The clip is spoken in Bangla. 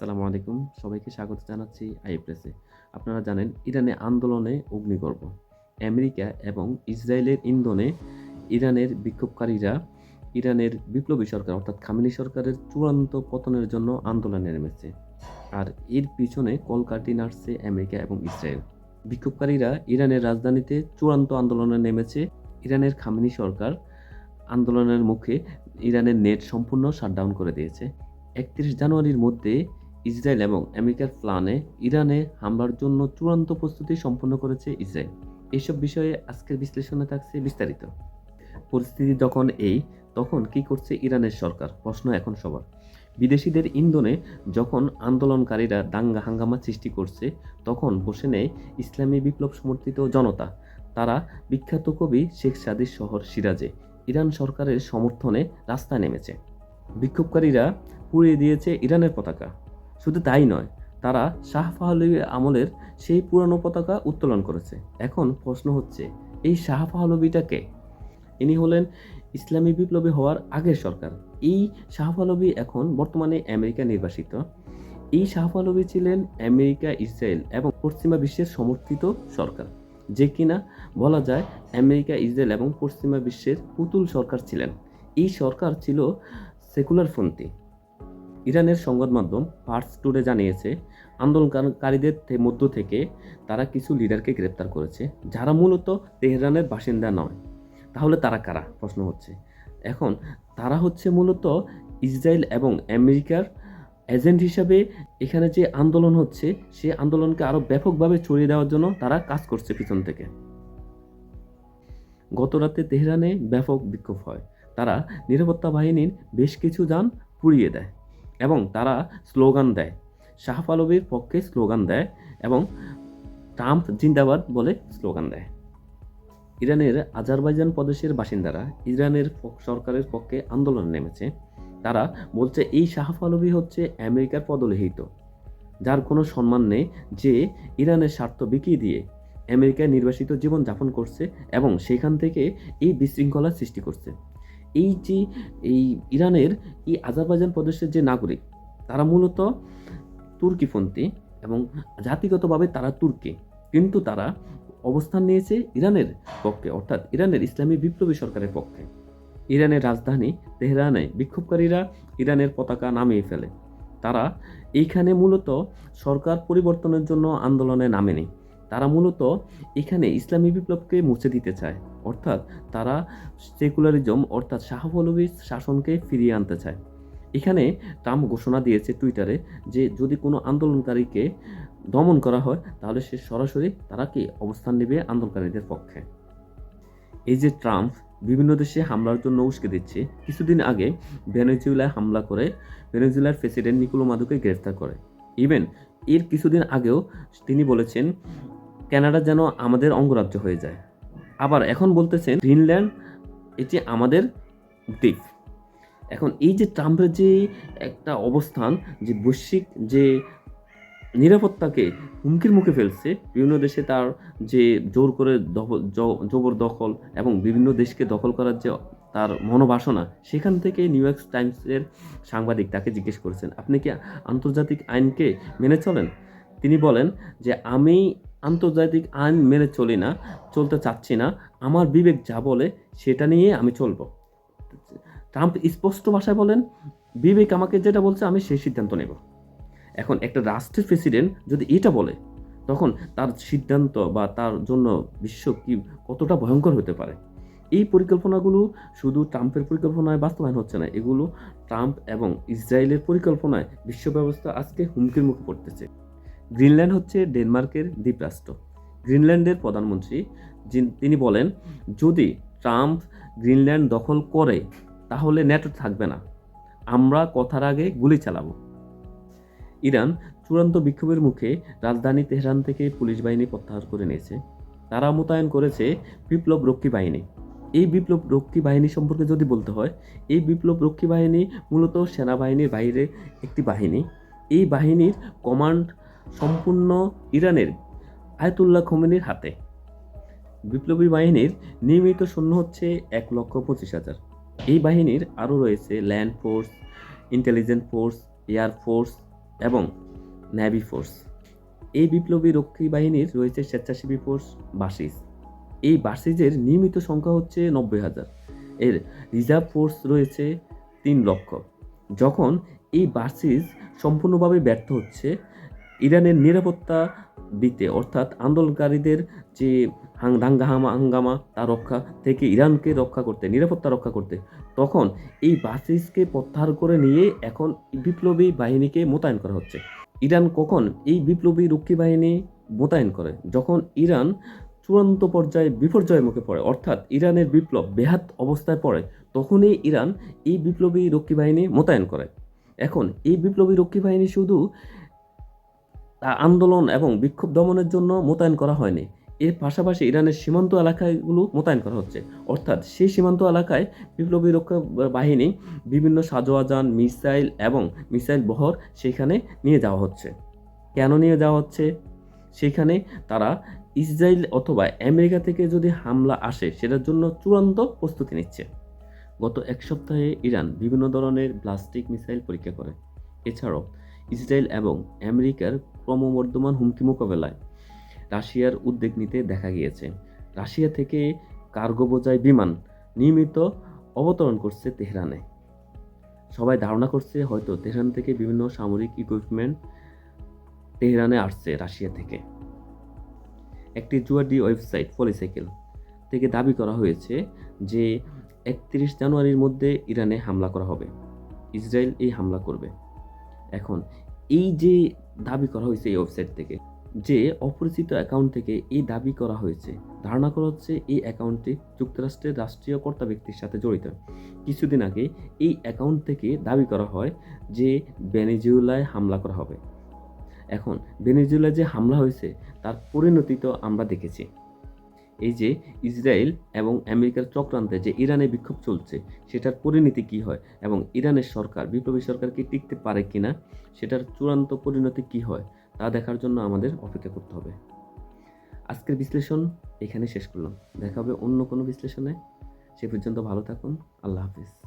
আসসালামু আলাইকুম। সবাইকে স্বাগত জানাচ্ছি আই প্রেসে আপনারা জানেন, ইরানে আন্দোলনে অগ্নিগর্ভ। আমেরিকা এবং ইসরায়েলের ইন্ধনে ইরানের বিক্ষোভকারীরা ইরানের বিপ্লবী সরকার, অর্থাৎ খামেনি সরকারের চূড়ান্ত পতনের জন্য আন্দোলনে নেমেছে। আর এর পিছনে কলকাটি নাড়ছে আমেরিকা এবং ইসরায়েল। বিক্ষোভকারীরা ইরানের রাজধানীতে চূড়ান্ত আন্দোলনে নেমেছে। ইরানের খামেনি সরকার আন্দোলনের মুখে ইরানের নেট সম্পূর্ণ শাটডাউন করে দিয়েছে। একত্রিশ জানুয়ারির মধ্যে ইসরায়েল এবং আমেরিকার প্ল্যানে ইরানে হামলার জন্য চূড়ান্ত প্রস্তুতি সম্পন্ন করেছে ইসরায়েল। এসব বিষয়ে আজকের বিশ্লেষণে থাকছে বিস্তারিত। পরিস্থিতি যখন এই, তখন কি করছে ইরানের সরকার? প্রশ্ন এখন সবার। বিদেশিদের ইন্ধনে যখন আন্দোলনকারীরা দাঙ্গা হাঙ্গামা সৃষ্টি করছে, তখন বসে নেয় ইসলামী বিপ্লব সমর্থিত জনতা। তারা বিখ্যাত কবি শেখ সাদির শহর সিরাজে ইরান সরকারের সমর্থনে রাস্তায় নেমেছে। বিক্ষোভকারীরা পুড়িয়ে দিয়েছে ইরানের পতাকা। শুধু তাই নয়, তারা শাহ পাহলভী আমলের সেই পুরানো পতাকা উত্তোলন করেছে। এখন প্রশ্ন হচ্ছে, এই শাহ পাহলভীটাকে ইনি হলেন ইসলামী বিপ্লবী হওয়ার আগের সরকার। এই শাহ এখন বর্তমানে আমেরিকা নির্বাসিত। এই শাহ ছিলেন আমেরিকা, ইসরায়েল এবং পশ্চিমা বিশ্বের সমর্থিত সরকার। যে কিনা বলা যায় আমেরিকা, ইসরায়েল এবং পশ্চিমা বিশ্বের পুতুল সরকার ছিলেন। এই সরকার ছিল সেকুলারপন্থী ইরানের সংবাদ মাধ্যম পার্স টুডে জানিয়েছে, আন্দোলনকারীদের মধ্য থেকে তারা কিছু লিডারকে গ্রেপ্তার করেছে, যারা মূলত তেহরানের বাসিন্দা নয়। তাহলে তারা কারা? প্রশ্ন হচ্ছে। এখন তারা হচ্ছে মূলত ইসরায়েল এবং আমেরিকার এজেন্ট হিসাবে এখানে যে আন্দোলন হচ্ছে, সে আন্দোলনকে আরও ব্যাপকভাবে ছড়িয়ে দেওয়ার জন্য তারা কাজ করছে পিছন থেকে। গত রাতে তেহরানে ব্যাপক বিক্ষোভ হয়। তারা নিরাপত্তা বাহিনীর বেশ কিছু যান পুড়িয়ে দেয়। এবং তারা স্লোগান দেয়। শাহ পালবির পক্ষে স্লোগান দেয় এবং ট্রাম্প জিন্দাবাদ বলে স্লোগান দেয়। ইরানের আজারবাইজান প্রদেশের বাসিন্দারা ইরানের সরকারের পক্ষে আন্দোলন নেমেছে। তারা বলছে, এই শাহ পালবি হচ্ছে আমেরিকার পদলিখিত যার কোনো সম্মান নেই যে ইরানের স্বার্থ বিকিয়ে দিয়ে আমেরিকায় নির্বাসিত জীবন যাপন করছে এবং সেখান থেকে এই বিশৃঙ্খলা সৃষ্টি করছে। এই যে, এই ইরানের এই আজারবাইজান প্রদেশের যে নাগরিক, তারা মূলত তুর্কিপন্থী এবং জাতিগতভাবে তারা তুর্কি। কিন্তু তারা অবস্থান নিয়েছে ইরানের পক্ষে, অর্থাৎ ইরানের ইসলামী বিপ্লবী সরকারের পক্ষে। ইরানের রাজধানী তেহরানে বিক্ষোভকারীরা ইরানের পতাকা নামিয়ে ফেলে। তারা এইখানে মূলত সরকার পরিবর্তনের জন্য আন্দোলনে নামেনি। তারা মূলত এখানে ইসলামী বিপ্লবকে মুছে দিতে চায়। অর্থাৎ তারা সেকুলারিজম, অর্থাৎ শাহপলবীর শাসনকে ফিরিয়ে আনতে চায়। এখানে ট্রাম্প ঘোষণা দিয়েছে টুইটারে যে, যদি কোনো আন্দোলনকারীকে দমন করা হয়, তাহলে সে সরাসরি তারা কি অবস্থান নেবে আন্দোলনকারীদের পক্ষে। এই যে ট্রাম্প বিভিন্ন দেশে হামলার জন্য উস্কে দিচ্ছে, কিছুদিন আগে ভেনেজুয়েলায় হামলা করে ভেনেজুয়েলার প্রেসিডেন্ট নিকোলো মাদুকে গ্রেফতার করে। ইভেন এর কিছুদিন আগেও তিনি বলেছেন কানাডা যেন আমাদের অঙ্গরাজ্য হয়ে যায়। আবার এখন বলতেছেন, গ্রিনল্যান্ড এটি আমাদের দ্বীপ এখন এই যে ট্রাম্পের যে একটা অবস্থান, যে বৈশ্বিক যে নিরাপত্তাকে হুমকির মুখে ফেলছে, বিভিন্ন দেশে তার যে জোর করে জবর দখল- এবং বিভিন্ন দেশকে দখল করার যে তার মনোবাসনা, সেখান থেকে নিউ ইয়র্ক টাইমসের সাংবাদিক তাকে জিজ্ঞেস করেছেন, আপনি কি আন্তর্জাতিক আইনকে মেনে চলেন? তিনি বলেন যে, আমি আন্তর্জাতিক আইন মেনে চলি না, চলতে চাচ্ছি না, আমার বিবেক যা বলে সেটা নিয়ে আমি চলবো। ট্রাম্প স্পষ্ট ভাষায় বলেন, বিবেক আমাকে যেটা বলছে আমি সেই সিদ্ধান্ত নেব। এখন একটা রাষ্ট্রের প্রেসিডেন্ট যদি এটা বলে, তখন তার সিদ্ধান্ত বা তার জন্য বিশ্ব কি কতটা ভয়ঙ্কর হতে পারে? এই পরিকল্পনাগুলো শুধু ট্রাম্পের পরিকল্পনায় বাস্তবায়ন হচ্ছে না, এগুলো ট্রাম্প এবং ইসরায়েলের পরিকল্পনায় বিশ্ব ব্যবস্থা আজকে হুমকির মুখে পড়তেছে। গ্রিনল্যান্ড হচ্ছে ডেনমার্কের দ্বীপরাষ্ট্র। গ্রিনল্যান্ডের প্রধানমন্ত্রী তিনি বলেন, যদি ট্রাম্প গ্রিনল্যান্ড দখল করে, তাহলে নেটো থাকবে না। আমরা কথার আগে গুলি চালাবো। ইরান চূড়ান্ত বিক্ষোভের মুখে রাজধানী তেহরান থেকে পুলিশ বাহিনী প্রত্যাহার করে নিয়েছে। তারা মোতায়েন করেছে বিপ্লব রক্ষী বাহিনী। এই বিপ্লব রক্ষী বাহিনী সম্পর্কে যদি বলতে হয়, এই বিপ্লব রক্ষী বাহিনী মূলত সেনাবাহিনীর বাইরে একটি বাহিনী। এই বাহিনীর কমান্ড সম্পূর্ণ ইরানের আয়তুল্লাহ খোমেনির হাতে। বিপ্লবী বাহিনীর নিয়মিত সৈন্য হচ্ছে এক লক্ষ পঁচিশ হাজার। এই বাহিনীর আরও রয়েছে land force, intelligent force, air force এবং ন্যাভি ফোর্স। এই বিপ্লবী রক্ষী বাহিনীর রয়েছে স্বেচ্ছাসেবী ফোর্স বাসিস এই বাসিজের নিয়মিত সংখ্যা হচ্ছে নব্বই হাজার। এর রিজার্ভ ফোর্স রয়েছে তিন লক্ষ। যখন এই বাসিস সম্পূর্ণভাবে ব্যর্থ হচ্ছে ইরানের নিরাপত্তা দিতে, অর্থাৎ আন্দোলনকারীদের যে হাং দাঙ্গা হাঙ্গামা, তা রক্ষা থেকে ইরানকে রক্ষা করতে, নিরাপত্তা রক্ষা করতে, তখন এই বাসিসকে প্রত্যাহার করে নিয়ে এখন বিপ্লবী বাহিনীকে মোতায়েন করা হচ্ছে। ইরান কখন এই বিপ্লবী রক্ষী বাহিনী মোতায়েন করে? যখন ইরান চূড়ান্ত পর্যায়ে বিপর্যয়ের মুখে পড়ে, অর্থাৎ ইরানের বিপ্লব বেহাত অবস্থায় পড়ে, তখনই ইরান এই বিপ্লবী রক্ষী বাহিনী মোতায়েন করে। এখন এই বিপ্লবী রক্ষী বাহিনী শুধু তা আন্দোলন এবং বিক্ষোভ দমনের জন্য মোতায়েন করা হয়নি। এর পাশাপাশি ইরানের সীমান্ত এলাকাগুলো মোতায়েন করা হচ্ছে। অর্থাৎ সেই সীমান্ত এলাকায় বিপ্লবী রক্ষা বাহিনী বিভিন্ন সাজোয়াজান, মিসাইল এবং মিসাইল বহর সেখানে নিয়ে যাওয়া হচ্ছে। কেন নিয়ে যাওয়া হচ্ছে? সেখানে তারা ইসরায়েল অথবা আমেরিকা থেকে যদি হামলা আসে, সেটার জন্য চূড়ান্ত প্রস্তুতি নিচ্ছে। গত এক সপ্তাহে ইরান বিভিন্ন ধরনের প্লাস্টিক মিসাইল পরীক্ষা করে। এছাড়াও ইসরায়েল এবং আমেরিকার ক্রমবর্ধমান হুমকি মোকাবেলায় রাশিয়ার উদ্যোগ নিতে দেখা গিয়েছে। রাশিয়া থেকে কার্গো বোঝাই বিমান নিয়মিত অবতরণ করছে তেহরানে। সবাই ধারণা করছে হয়তো তেহরান থেকে বিভিন্ন সামরিক ইকুইপমেন্ট তেহরানে আসছে রাশিয়া থেকে। একটি জুয়াডি ওয়েবসাইট পলিসাইকেল থেকে দাবি করা হয়েছে যে একত্রিশ জানুয়ারির মধ্যে ইরানে হামলা করা হবে। ইসরায়েল এই হামলা করবে। এখন এই যে দাবি করা হয়েছে এই ওয়েবসাইট থেকে, যে অপরিচিত অ্যাকাউন্ট থেকে এই দাবি করা হয়েছে, ধারণা করা হচ্ছে এই অ্যাকাউন্টটি যুক্তরাষ্ট্রের রাষ্ট্রীয় কর্তা ব্যক্তির সাথে জড়িত। কিছুদিন আগে এই অ্যাকাউন্ট থেকে দাবি করা হয় যে ভেনেজুয়েলায় হামলা করা হবে। এখন ভেনেজুয়েলায় যে হামলা হয়েছে, তার পরিণতি তো আমরা দেখেছি। এই যে ইসরায়েল এবং আমেরিকার চক্রান্তে যে ইরানে বিক্ষোভ চলছে, সেটার পরিণতি কি হয় এবং ইরানের সরকার, বিপ্লবী সরকার কি টিকতে পারে কি না সেটার চূড়ান্ত পরিণতি কি হয়, তা দেখার জন্য আমাদের অপেক্ষা করতে হবে। আজকের বিশ্লেষণ এখানে শেষ করলাম। দেখা হবে অন্য কোনো বিশ্লেষণে। সে পর্যন্ত ভালো থাকুন। আল্লাহ হাফিজ।